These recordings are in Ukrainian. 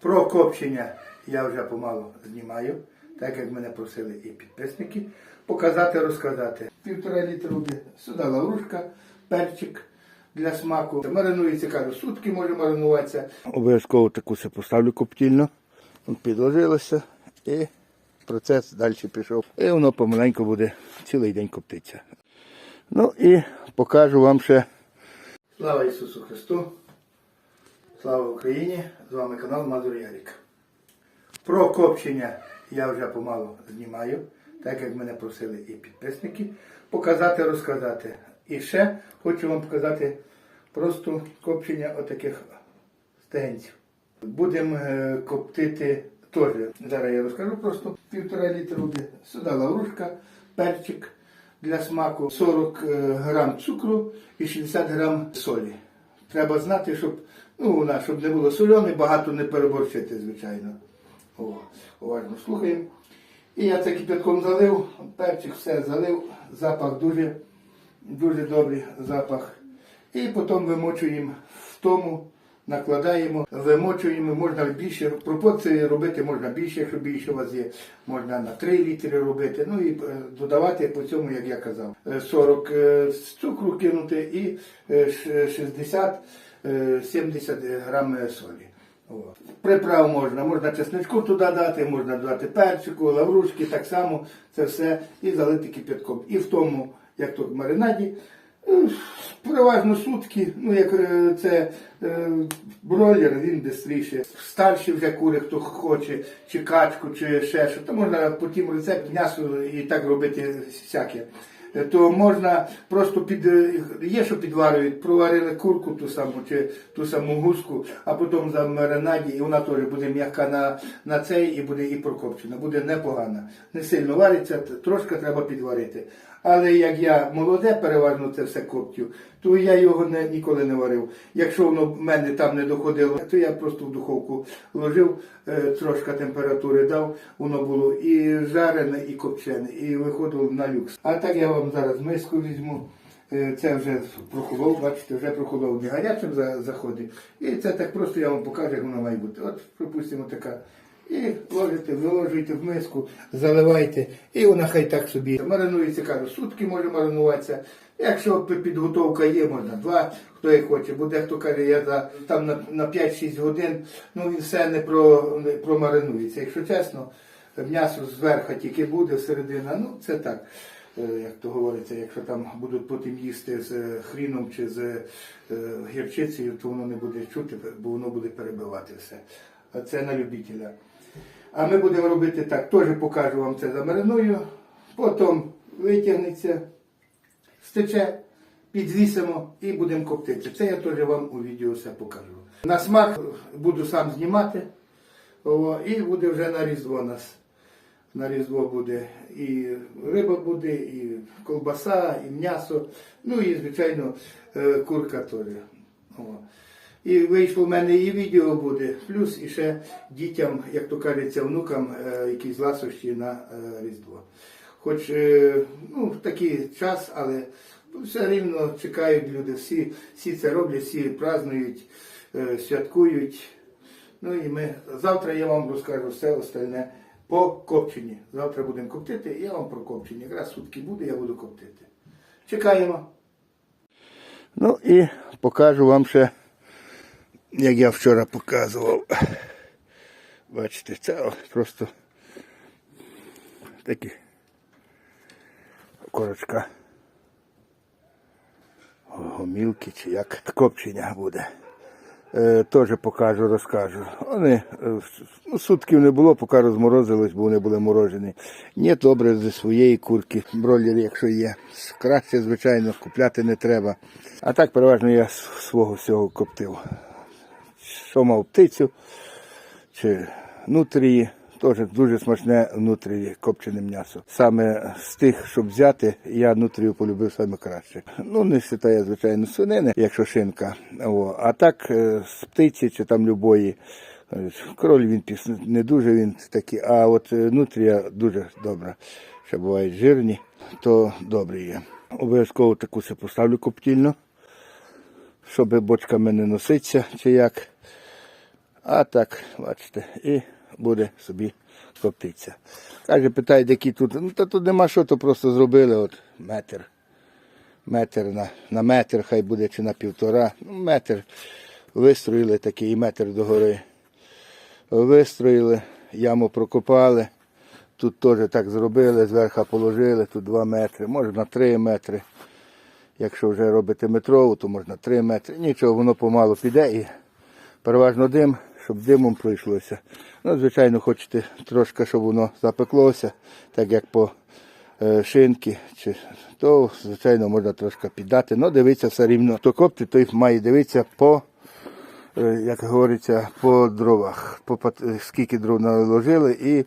Про копчення я вже помалу знімаю, так як мене просили і підписники, показати, розказати. Півтора літра води, сюди лаврушка, перчик для смаку. Маринується, кажу, сутки може маринуватися. Обов'язково таку се поставлю коптільну. Підложилося і процес далі пішов. І воно помаленьку буде цілий день коптитися. Ну і покажу вам ще. Слава Ісусу Христу! Слава Україні! З вами канал Мазур Ярік. Про копчення я вже помалу знімаю, так як мене просили і підписники, показати, розказати. І ще хочу вам показати просто копчення отаких стегенців. Будемо е, коптити теж. Зараз я розкажу просто півтора літра води. Сюди лаврушка, перчик для смаку, 40 е, грам цукру і 60 грам солі. Треба знати, щоб, ну, вона, щоб не було соляне, багато не переборщити, звичайно. О, уважно слухаємо. І я це кипятком залив, перчик все залив, запах дуже, дуже добрий запах. І потім вимочуємо в тому, накладаємо, вимочуємо, можна більше, пропорції робити можна більше, якщо більше у вас є, можна на 3 літри робити, ну і е, додавати по цьому, як я казав, Е, 40 е, цукру кинути і е, 60 е, 70 грам е, солі. От. Приправ можна, можна чесничку туди дати, можна додати перчику, лаврушки, так само це все і залити кипятком. І в тому, як тут в маринаді, е, переважно сутки, ну як е, це бройлер, він швидше. Старші вже кури, хто хоче, чи качку, чи ще що, то можна по тім рецепт м'ясо і так робити всяке. Е, То можна просто під е, є, що підварюють, проварили курку ту саму чи ту саму гуску, а потім за маринаді, і вона теж буде м'яка на, на цей і буде і прокопчена, буде непогана. Не сильно вариться, трошки треба підварити. Але як я молоде, переважно це все коптю, то я його не, ніколи не варив. Якщо воно в мене там не доходило, то я просто в духовку ложив, е, трошки температури дав, воно було і жарене, і копчене, і виходило на люкс. А так я вам зараз миску візьму. Е, Це вже прохолов, бачите, вже прохолов не гарячим заходить. І це так просто я вам покажу, як воно має бути. От, припустимо, така. І ложите, виложуєте в миску, заливайте, і вона хай так собі маринується, кажу, сутки може маринуватися. Якщо підготовка є, можна два, хто як хоче, бо дехто каже, я за там на, на 5-6 годин, ну він все не, про, не промаринується. Якщо чесно, м'ясо зверху тільки буде, середина, ну це так. Е, Як то говориться, якщо там будуть потім їсти з е, хріном чи з е, гірчицею, то воно не буде чути, бо воно буде перебивати все. А Це на любителя. А ми будемо робити так, теж покажу вам це замариную, потім витягнеться, стече, підвісимо і будемо коптити. Це я теж вам у відео все покажу. На смак буду сам знімати, о, і буде вже на Різдво нас. На Різдво буде і риба буде, і колбаса, і м'ясо, ну і, звичайно, е, курка теж. І вийшло в мене і відео буде, плюс і ще дітям, як то кажеться, внукам е, якісь ласощі на е, Різдво. Хоч е, ну, такий час, але все рівно чекають люди, всі, всі це роблять, всі празднують, святкують. Ну і ми завтра я вам розкажу все остальне по копченні. Завтра будемо коптити, я вам про копчення. Якраз сутки буде, я буду коптити. Чекаємо. Ну і покажу вам ще, як я вчора показував. Бачите, це просто такі корочка. Гомілки чи як копчення буде. Е, теж покажу, розкажу. Вони е, ну, сутків не було, поки розморозились, бо вони були морожені. Ні, добре зі своєї курки. Бройлер, якщо є. Краще, звичайно, купляти не треба. А так переважно я свого всього коптив. Що мав птицю чи нутрії. Теж дуже смачне внутрі копчене м'ясо. Саме з тих, щоб взяти, я нутрію полюбив саме краще. Ну, не вважаю, звичайно, свинини, якщо шинка. О. А так, е, з птиці чи там любої. Кроль він не дуже він такий, а от е, нутрія дуже добра. Ще бувають жирні, то добрі є. Обов'язково таку поставлю коптільну, щоб бочками не носиться чи як. А так, бачите, і буде собі коптитися. Каже, питає, які тут. Ну, та тут нема що, то просто зробили от метр. Метр на, на метр, хай буде чи на півтора. Ну, метр вистроїли такий метр догори. Вистроїли, яму прокопали. Тут теж так зробили, зверху положили, тут 2 метри, може на 3 метри. Якщо вже робити метрову, то можна 3 метри. Нічого, воно помалу піде і переважно дим, щоб димом пройшлося. Ну, звичайно, хочете трошки, щоб воно запеклося, так як по е, шинки, чи, то, звичайно, можна трошки піддати. Ну, дивіться все рівно. Хто коптить, той має дивитися по, е, як говориться, по дровах, по, е, скільки дров наложили. І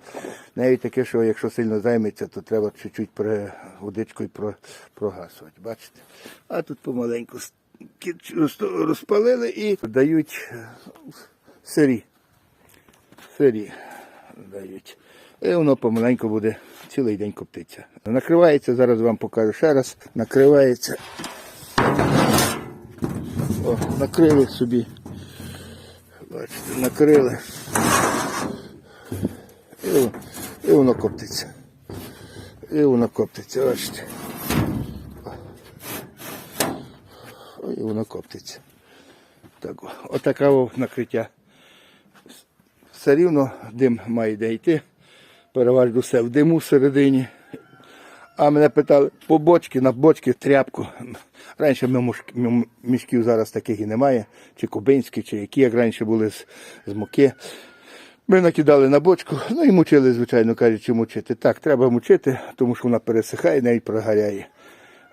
навіть таке, що якщо сильно займеться, то треба чуть-чуть водичкою про, прогасувати. Бачите? А тут помаленьку розпалили і дають сирі. Сирі дають. І воно помаленьку буде цілий день коптиться. Накривається, зараз вам покажу ще раз. Накривається. О, накрили собі. Бачите, накрили. І, во- і воно коптиться. І воно коптиться, бачите. І воно коптиться. Так, отаке накриття. Все рівно дим має де йти. Переважно все в диму всередині. А мене питали по бочки, на бочки тряпку. Раніше мішків зараз таких і немає, чи кубинські, чи які, як раніше були з, з муки. Ми накидали на бочку, ну і мучили, звичайно, кажуть, чи мучити. Так, треба мучити, тому що вона пересихає, навіть прогоряє.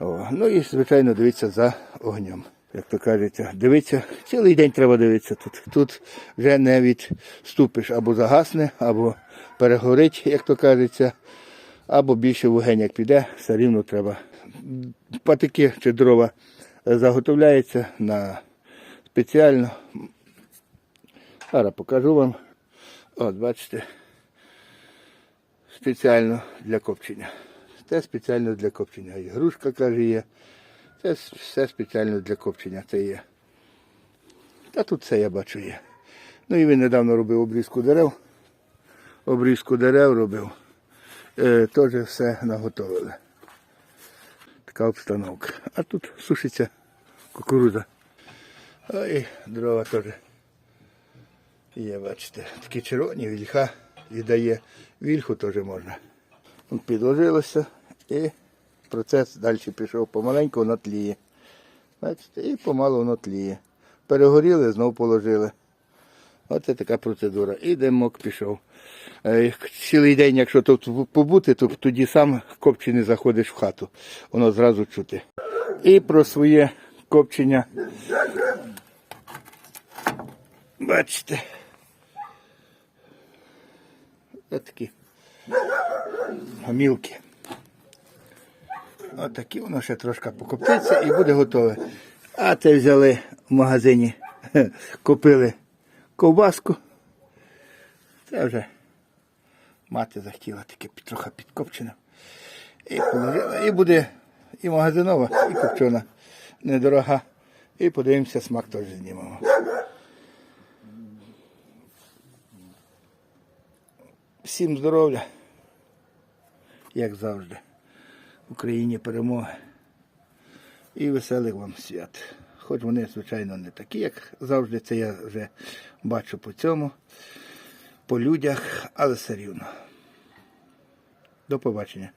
О, ну і, звичайно, дивіться за огнем. Як то кажеться, дивіться, цілий день треба дивитися тут. Тут вже не відступиш або загасне, або перегорить, як то кажеться, або більше вогонь як піде, все рівно треба. Патики чи дрова заготовляються на спеціально. Зараз покажу вам. От, бачите, спеціально для копчення. Це спеціально для копчення. І грушка, каже, є. Це все спеціально для копчення. Це є. Та тут все я бачу є. Ну і він недавно робив обрізку дерев. Обрізку дерев робив. Е, теж все наготовили. Така обстановка. А тут сушиться кукурудза. І дрова теж. Є, бачите, такі червоні, вільха віддає. Вільху теж можна. Підложилося і процес далі пішов помаленьку, воно тліє. Бачите, і помалу воно тліє. Перегоріли, знову положили. Оце така процедура. І димок пішов. Е, Цілий день, якщо тут побути, то тоді сам копчений заходиш в хату. Воно зразу чути. І про своє копчення. Бачите. Ось такі гамілки. Отакі воно ще трошки покоптиться і буде готове. А це взяли в магазині, купили ковбаску. Це вже мати захотіла таке трохи підкопчене. І положила. І буде і магазинова, і копчена. Недорога. І подивимося, смак теж знімемо. Всім здоров'я, як завжди. Україні перемоги. І веселих вам свят. Хоч вони, звичайно, не такі, як завжди, це я вже бачу по цьому, по людях, але все рівно. До побачення.